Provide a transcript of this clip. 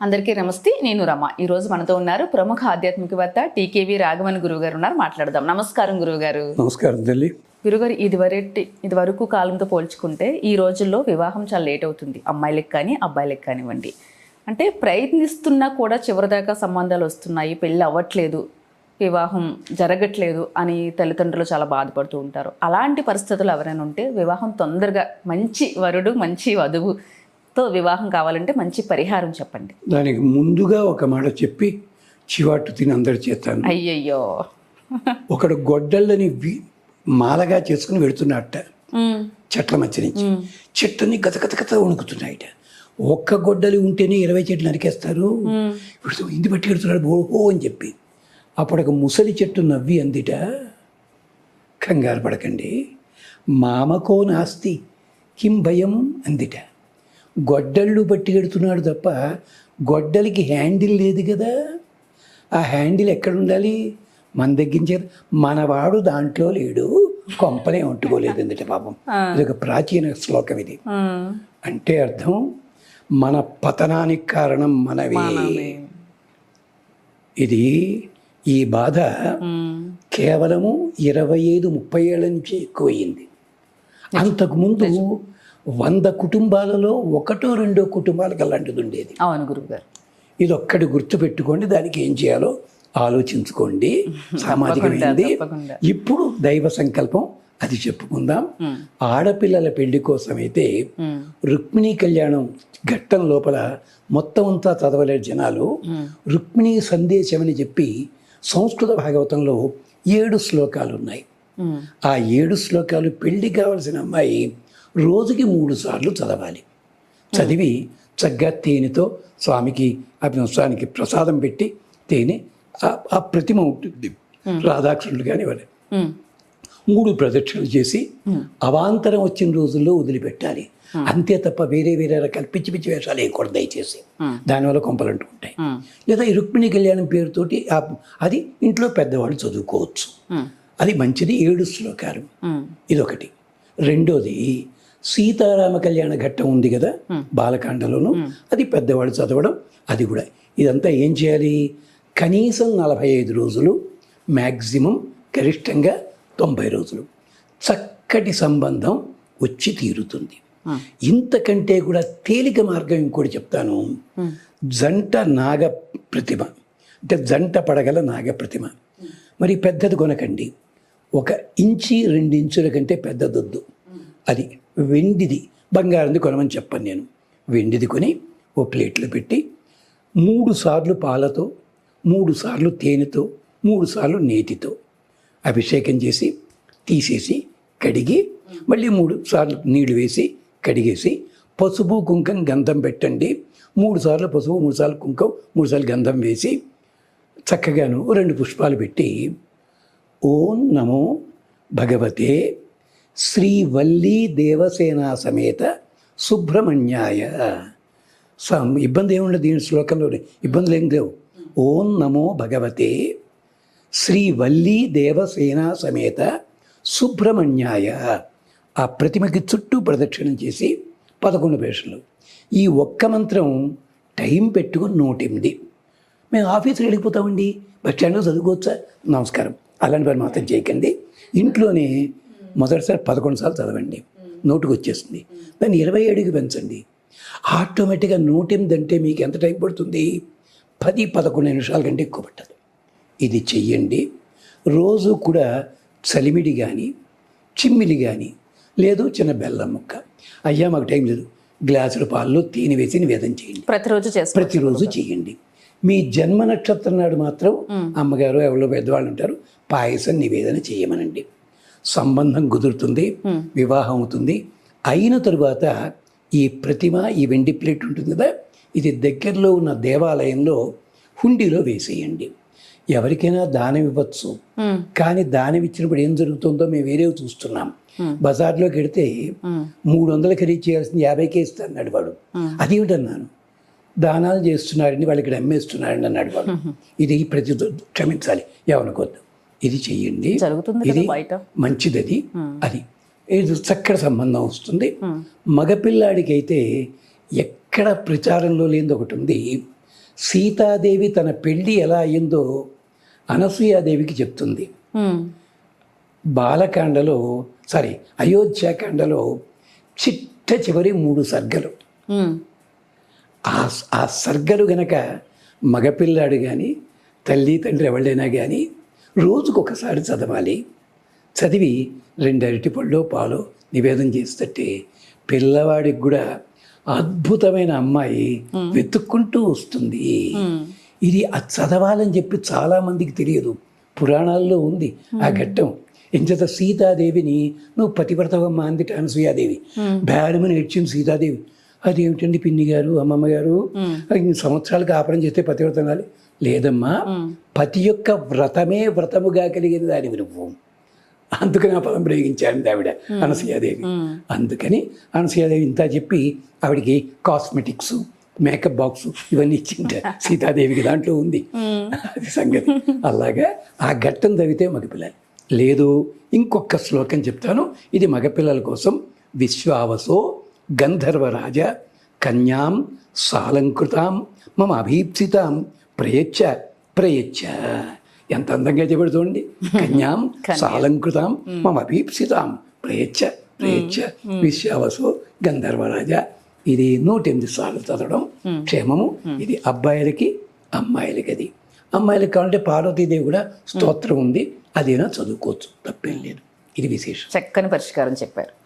అందరికీ నమస్తే నేను రమ. ఈ రోజు మనతో ఉన్నారు ప్రముఖ ఆధ్యాత్మికవేత్త టీకేవి రాఘవన్ గురువు గారు ఉన్నారు. మాట్లాడదాం. నమస్కారం గురువు గారు నమస్కారం తల్లి గురుగారు ఇదివరటి ఇదివరకు కాలంతో పోల్చుకుంటే ఈ రోజుల్లో వివాహం చాలా లేట్ అవుతుంది. అమ్మాయిలకు కానీ అబ్బాయిలకు కానివ్వండి. అంటే ప్రయత్నిస్తున్నా కూడా చివరిదాకా సంబంధాలు వస్తున్నాయి. పెళ్ళి అవ్వట్లేదు. వివాహం జరగట్లేదు అని తల్లిదండ్రులు చాలా బాధపడుతూ ఉంటారు. అలాంటి పరిస్థితులు ఎవరైనా ఉంటే వివాహం తొందరగా మంచి వరుడు మంచి వధువుతో వివాహం కావాలంటే మంచి పరిహారం చెప్పండి. దానికి ముందుగా ఒక మాట చెప్పి చివాటు తిని అందరి చేస్తాను. అయ్యయ్యో. ఒకడు గొడ్డళ్ళని మాలగా చేసుకుని వెళుతున్నట్ట చెట్ల మధ్య నుంచి. చెట్టుని గతగతగత వణుకుతున్నాయట. ఒక్క గొడ్డలి ఉంటేనే ఇరవై చెట్లు నరికేస్తారు. ఇప్పుడు ఇంటి పట్టి వెడుతున్నాడు ఓహో అని చెప్పి. అప్పుడు ఒక ముసలి చెట్టు నవ్వి అందిట. కంగారు పడకండి. మామకో నాస్తి కిం భయం అందిట. గొడ్డళ్ళు పట్టి పెడుతున్నాడు తప్ప గొడ్డలికి హ్యాండిల్ లేదు కదా. ఆ హ్యాండిల్ ఎక్కడ ఉండాలి? మన దగ్గర మనవాడు దాంట్లో లేడు. కొంపనే ఉంటుకోలేదు ఎందుకంటే పాపం? ఇది ఒక ప్రాచీన శ్లోకం ఇది. అంటే అర్థం? మన పతనానికి కారణం మనవి. ఇది ఈ బాధ కేవలము ఇరవై ఐదు ముప్పై ఏళ్ళ నుంచి ఎక్కువయింది. అంతకుముందు వంద కుటుంబాలలో ఒకటో రెండో కుటుంబాలకు అలాంటిది ఉండేది. అవును గురువు గారు ఇది ఒక్కటి గుర్తుపెట్టుకోండి దానికి ఏం చేయాలో ఆలోచించుకోండి సామాజికమైంది. ఇప్పుడు దైవ సంకల్పం అది చెప్పుకుందాం. ఆడపిల్లల పెళ్ళి కోసమైతే ఉమ్, రుక్మిణీ కళ్యాణం ఘట్టం లోపల మొత్తం అంతా చదవలేరు జనాలు. రుక్మిణీ సందేశం అని చెప్పి సంస్కృత భాగవతంలో ఏడు శ్లోకాలు ఉన్నాయి ఆ ఏడు శ్లోకాలు పెళ్ళి కావలసిన అమ్మాయి రోజుకి మూడు సార్లు చదవాలి. చదివి చక్కగా తేనెతో స్వామికి స్వామికి ప్రసాదం పెట్టి తేనె ఆ- ప్రతిమ ఉంటుంది. రాధాకృష్ణుడు కానీ ఉమ్, మూడు ప్రదక్షిణలు చేసి అవాంతరం వచ్చిన రోజుల్లో వదిలిపెట్టాలి. అంతే తప్ప వేరే వేరే రకాల పిచ్చి పిచ్చి వేషాలు వేయకూడదు దయచేసి. దానివల్ల కొంపలు అంటుకుంటాయి లేదా ఈ రుక్మిణి కళ్యాణం పేరుతోటి అది ఇంట్లో పెద్దవాళ్ళు చదువుకోవచ్చు. అది మంచిది. ఏడు శ్లోకాలు. ఇదొకటి. రెండోది సీతారామ కళ్యాణ ఘట్టం ఉంది కదా బాలకాండలోను. అది పెద్దవాళ్ళు చదవడం అది కూడా. ఇదంతా ఏం చేయాలి? కనీసం నలభై ఐదు రోజులు మ్యాక్సిమం గరిష్టంగా తొంభై రోజులు. చక్కటి సంబంధం వచ్చి తీరుతుంది. ఇంతకంటే కూడా తేలిక మార్గం ఇంకోటి చెప్తాను. జంట నాగ ప్రతిమ. అంటే జంట పడగల నాగ ప్రతిమ. మరి పెద్దది కొనకండి. ఒక ఇంచి రెండు ఇంచుల కంటే పెద్దదొద్దు. అది వెండిది బంగారంది కొనమని చెప్పను నేను. వెండిది కొని ఓ ప్లేట్లో పెట్టి మూడు సార్లు పాలతో మూడు సార్లు తేనెతో మూడు సార్లు నేతితో అభిషేకం చేసి తీసేసి కడిగి మళ్ళీ మూడు సార్లు నీళ్ళు వేసి కడిగేసి పసుపు కుంకం గంధం పెట్టండి. మూడు సార్లు పసుపు మూడు సార్లు కుంకం మూడు సార్లు గంధం వేసి చక్కగాను రెండు పుష్పాలు పెట్టి ఓం నమో భగవతే శ్రీవల్లీ దేవసేన సమేత సుబ్రహ్మణ్యాయ. సం ఇబ్బంది ఏముండదు దీని శ్లోకంలో. ఇబ్బందులు ఏం లేవు. ఓం నమో భగవతే శ్రీవల్లీ దేవసేన సమేత సుబ్రహ్మణ్యాయ. ఆ ప్రతిమకి చుట్టూ ప్రదక్షిణం చేసి పదకొండు పేషలు ఈ ఒక్క మంత్రం టైం పెట్టుకుని నూటెనిమిది. మేము ఆఫీస్కి వెళ్ళిపోతామండి. బస్ స్టాండ్లో చదువుకోవచ్చా? నమస్కారం. అలాంటి పని మాత్రం చేయకండి. ఇంట్లోనే మొదటిసారి పదకొండు సార్లు చదవండి. నోటుకు వచ్చేస్తుంది దాన్ని ఇరవై ఏడుకి పెంచండి. ఆటోమేటిక్గా నూటెనిమిది అంటే మీకు ఎంత టైం పడుతుంది? పది పదకొండు నిమిషాల కంటే ఎక్కువ పట్టదు. ఇది చెయ్యండి. రోజు కూడా చలిమిడి కానీ చిమ్మిలి కానీ లేదు చిన్న బెల్లం ముక్క. అయ్యా మాకు టైం లేదు. గ్లాసుల పాల్లో తేనె వేసి నివేదన చేయండి ప్రతిరోజు ప్రతిరోజు చేయండి మీ జన్మ నక్షత్రం నాడు మాత్రం అమ్మగారు ఎవరో పెద్దవాళ్ళు ఉంటారు పాయసం నివేదన చేయమనండి సంబంధం కుదురుతుంది వివాహం అవుతుంది. అయిన తరువాత ఈ ప్రతిమ ఈ వెండి ప్లేట్ ఉంటుంది కదా ఇది దగ్గరలో ఉన్న దేవాలయంలో హుండీలో వేసేయండి. ఎవరికైనా దానం ఇవ్వచ్చు. కానీ దానం ఇచ్చినప్పుడు ఏం జరుగుతుందో మేము వేరే చూస్తున్నాం. బజార్లోకి వెడితే మూడు వందలు ఖరీదు చేయాల్సింది యాభైకే ఇస్తా అన్నాడు వాడు అదేమిటన్నాను? దానాలు చేస్తున్నారని వాళ్ళు ఇక్కడ అమ్మేస్తున్నారని అన్నాడు వాడు. ఇది ప్రతి క్షమించాలి. ఏమనుకోద్దు ఇది చెయ్యండి. ఇది మంచిది అది అది. ఇది చక్కటి సంబంధం వస్తుంది. మగపిల్లాడికి అయితే ఎక్కడ ప్రచారంలో లేనిది ఒకటి ఉంది. సీతాదేవి తన పెళ్ళి ఎలా అయిందో అనసూయాదేవికి చెప్తుంది. బాలకాండలో సారీ అయోధ్యాకాండలో చిట్ట చివరి మూడు సర్గలు. ఆ సర్గలు గనక మగపిల్లాడు కానీ తల్లి తండ్రి ఎవళ్ళైనా కానీ రోజుకు ఒకసారి చదవాలి. చదివి రెండు అరటిపళ్ళు పాలు నివేదన చేస్తుంటే పిల్లవాడికి కూడా అద్భుతమైన అమ్మాయి వెతుక్కుంటూ వస్తుంది. ఇది అది చదవాలని చెప్పి చాలామందికి తెలియదు. పురాణాల్లో ఉంది. ఆ ఘట్టం. ఎంచేత సీతాదేవిని నువ్వు పతివ్రతవమ్మ అందిట అనసూయాదేవి బేడమని ఏడ్చింది సీతాదేవి. అదేమిటండి పిన్ని గారు అమ్మమ్మ గారు? ఇన్ని సంవత్సరాలు కాపురం చేస్తే పతివ్రత అనాలి లేదమ్మా పతి యొక్క వ్రతమే వ్రతముగా కలిగిన దానివి నువ్వు. అందుకని ఆ పదం ప్రయోగించాడు ఆవిడ అనసూయాదేవి. అందుకని అనసూయాదేవి ఇంత చెప్పి ఆవిడికి కాస్మెటిక్స్ మేకప్ బాక్స్ ఇవన్నీ ఇచ్చింట. సీతాదేవికి దాంట్లో ఉంది. అది సంగతి. అలాగా ఆ ఘట్టం చదివితే మగపిల్లలు. లేదు ఇంకొక శ్లోకం చెప్తాను. ఇది మగపిల్లల కోసం. విశ్వావసో గంధర్వరాజ కన్యాం సాలంకృతాం మమ అభీప్సితాం ప్రయచ్చ ప్రయచ్చ. ఎంత అందంగా చెప్పాడు చూడండి కన్యాం సాలంకృతాం మమ అభీప్సితాం ప్రయచ్చ ప్రయచ్చ. విశ్వావసో గంధర్వరాజ. ఇది నూట ఎనిమిది సార్లు చదవడం క్షేమము. ఇది అబ్బాయిలకి అమ్మాయిలకి అది. అమ్మాయిలకి కావాలంటే పార్వతీదేవి కూడా స్తోత్రం ఉంది. అదేనా చదువుకోవచ్చు. తప్పేం లేదు. ఇది విశేషం. చక్కని పరిష్కారం చెప్పారు.